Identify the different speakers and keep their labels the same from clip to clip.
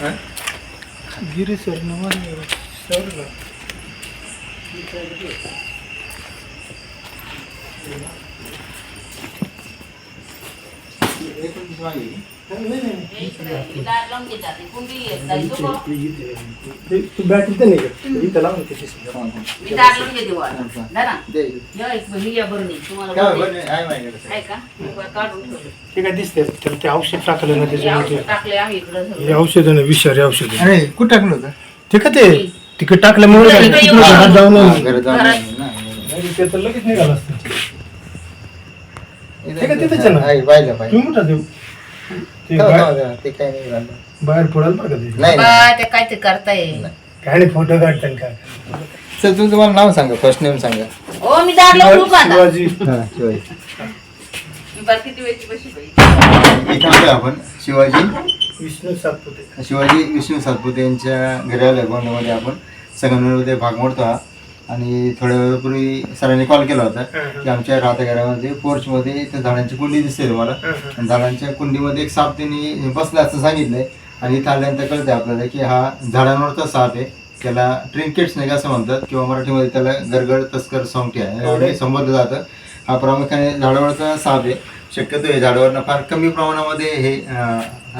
Speaker 1: गिरी sir Naman sir तू battery तर नाही का इथं लावून त्याची ते काय दिसते तर ते औषध टाकलं ना त्याच्यामध्ये हे औषध ना विषारी औषध
Speaker 2: अरे कुठं टाकलं होतं
Speaker 1: ते का ते तिकडे टाकल्यामुळे तिकडे घरात जाऊन
Speaker 2: हा, घरात जाऊन
Speaker 3: घरात.
Speaker 2: नाही, नाही.
Speaker 1: नाही, ते तर लगेच निघालं असतं ते काय तिथेच आहे ना?
Speaker 2: आहे, पाहिलं पाहिलं
Speaker 1: तुम्ही मोठा देऊ ते बाहेर-
Speaker 2: जाऊ. ते काय नाही झालं.
Speaker 1: बाहेर पडाल बरं का ते
Speaker 2: नाही नाही.
Speaker 3: ते काय ते करताय
Speaker 1: काय नाही फोटो काढताना काय
Speaker 2: सर तुमचं मला नाव सांगा फर्स्ट नेम सांगा
Speaker 3: ओ मी आता.
Speaker 1: शिवाजी
Speaker 2: हा. इथं आपण शिवाजी
Speaker 1: विष्णू सातपुते
Speaker 2: शिवाजी विष्णू सातपुते यांच्या घरी आलोय गोंड्यामध्ये आपण संगमनेरमध्ये भाग मोडतो हा आणि थोड्या वेळापूर्वी सरांनी कॉल केला होता की आमच्या राहत्या घरामध्ये पोर्चमध्ये त्या झाडांची कुंडी दिसते तुम्हाला. आणि झाडांच्या कुंडीमध्ये एक साप त्यांनी बसला असं सांगितलंय. आणि इथं आल्यानंतर कळतंय आपल्याला की हा झाडांवरचा साप आहे. त्याला ट्रिंकेट्स नाही का असं म्हणतात किंवा मराठीमध्ये त्याला गरगड तस्कर सोंगटी आहे. संबोधलं जातं. हा प्रामुख्याने झाडावरचा साप आहे. शक्यतो हे झाडावरनं फार कमी प्रमाणामध्ये हे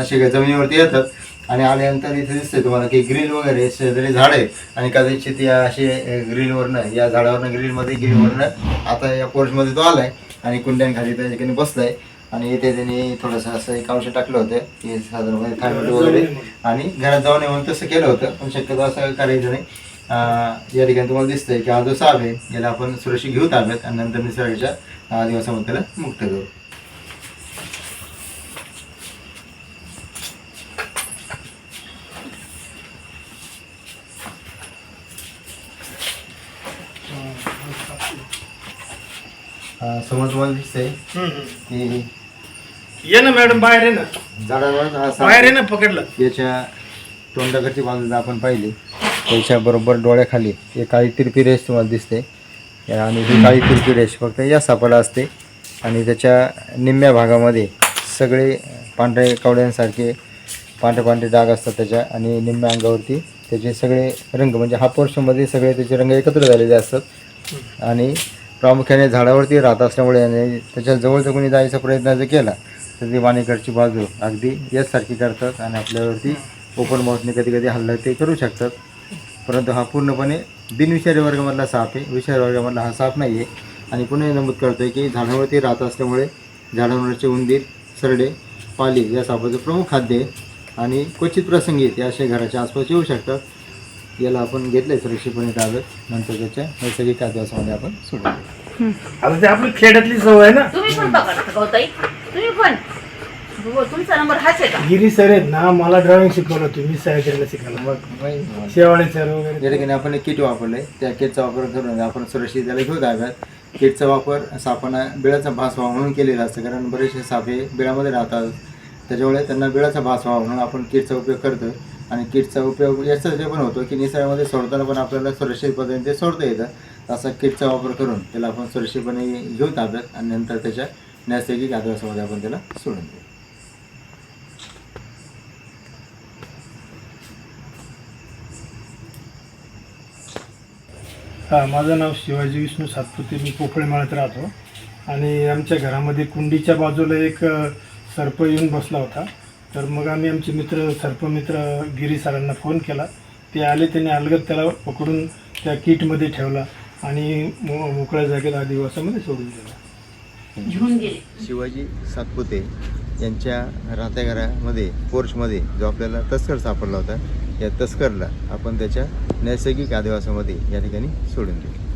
Speaker 2: असे जमिनीवरती येतात. आणि आल्यानंतर इथे दिसते तुम्हाला की ग्रिल वगैरे शेजारी झाड आहे आणि कदाचित या असे ग्रिलवरनं या झाडावरनं ग्रिलमध्ये ग्रिलवरनं आता या पोर्चमध्ये तो आलाय आणि कुंड्यांखाली त्या ठिकाणी बसलाय. आणि इथे त्यांनी थोडंसं असं एक औषध टाकलं होतं की साधारणपणे म्हणजे थायरॉइड वगैरे. आणि घरात जाऊ नये म्हणून तसं केलं होतं पण शक्यतो असं करायचं नाही. या ठिकाणी तुम्हाला दिसतंय की हा जो साप आहे याला आपण सुरक्षित घेऊ ताब्यात आणि नंतर निसर्गाच्या दिवसामध्ये त्याला मुक्त करू. समोर तुम्हाला दिसतंय की
Speaker 1: ये ना मॅडम बाहेर आहे ना.
Speaker 2: झाडावर हा
Speaker 1: बाहेर आहे ना पकडलं.
Speaker 2: याच्या तोंडाकडची बाजू जर आपण पाहिली त्याच्या बरोबर डोळ्याखाली एक काळी तिरपी रेष तुम्हाला दिसते. आणि ही काळी तिरपी रेष फक्त या सापाला असते. आणि त्याच्या निम्म्या भागामध्ये सगळे पांढरे कवड्यांसारखे पांढरे पांढरे डाग असतात त्याच्या आणि निम्म्या अंगावरती त्याचे सगळे रंग म्हणजे हा पोर्शनमध्ये सगळे त्याचे रंग एकत्र झालेले असतात. आणि प्रामुख्याने झाडावरती राहत असल्यामुळे आणि त्याच्या जवळचं जर कोणी जायचा प्रयत्न जर केला तर ती वाणीकडची बाजू अगदी याचसारखी करतात आणि आपल्यावरती ओपन माउथने कधी कधी हल्ला ते करू शकतात. परंतु हा पूर्णपणे बिनविषारी वर्गामधला साप आहे. विषारी वर्गामधला हा साप नाही आहे आणि पुन्हा नमूद करतो आहे की झाडावरती राहत असल्यामुळे झाडावरचे उंदीर सरडे पाली या सापाचं प्रमुख खाद्य आहे. आणि क्वचित प्रसंगी ते असे घराच्या आसपास येऊ शकतात. याला आपण घेतलं आहे सुरक्षितपणे ताब्यात नंतर त्याच्या नैसर्गिक आदिवासामध्ये आपण सोडतो
Speaker 1: आता ते आपली खेड्यातली सवय आहे ना?
Speaker 3: तुम्ही पण तुम्ही पण. हो, तुमचा नंबर हाच आहे का?
Speaker 1: गिरी सर आहेत ना मला ड्रॉइंग शिकवलं तुम्ही सह्याद्रीला शिकायला
Speaker 2: मग
Speaker 1: शेवाळे सर वगैरे.
Speaker 2: या ठिकाणी आपण एक किट वापरलंय त्या किटचा वापर करून आपण सुरक्षित त्याला घेऊ ताब्यात किटचा वापर सापांना बिळाचा भास व्हावा म्हणून केलेला असतं कारण बरेचसे साप हे बिळामध्ये राहतात. त्याच्यामुळे त्यांना बिळाचा भास व्हावा म्हणून आपण किटचा उपयोग करतो आणि किटचा उपयोग याच्यासाठी पण होतो की निसर्गामध्ये सोडताना पण आपल्याला सुरक्षित पद्धतीने ते सोडता येतं. असा किटचा वापर करून त्याला आपण सुरक्षितपणे घेऊ ताब्यात आणि नंतर त्याच्या नैसर्गिक आदर्शामध्ये आपण त्याला सोडून देऊ.
Speaker 1: हां माझं नाव शिवाजी विष्णू सातपुते. मी पोफळे माळ्यात राहतो. आणि आमच्या घरामध्ये कुंडीच्या बाजूला एक सर्प येऊन बसला होता. तर मग आम्ही आमचे मित्र सर्पमित्र गिरी सरांना फोन केला. ते आले त्यांनी अलगद त्याला पकडून त्या किटमध्ये ठेवला आणि मो मोकळ्या जागेत आदिवासामध्ये सोडून दिला.
Speaker 3: घेऊन गेले.
Speaker 2: शिवाजी सातपुते यांच्या राहत्या घरामध्ये पोर्चमध्ये जो आपल्याला तस्कर सापडला होता या तस्करला आपण त्याच्या नैसर्गिक आदिवासामध्ये या ठिकाणी सोडून दिले.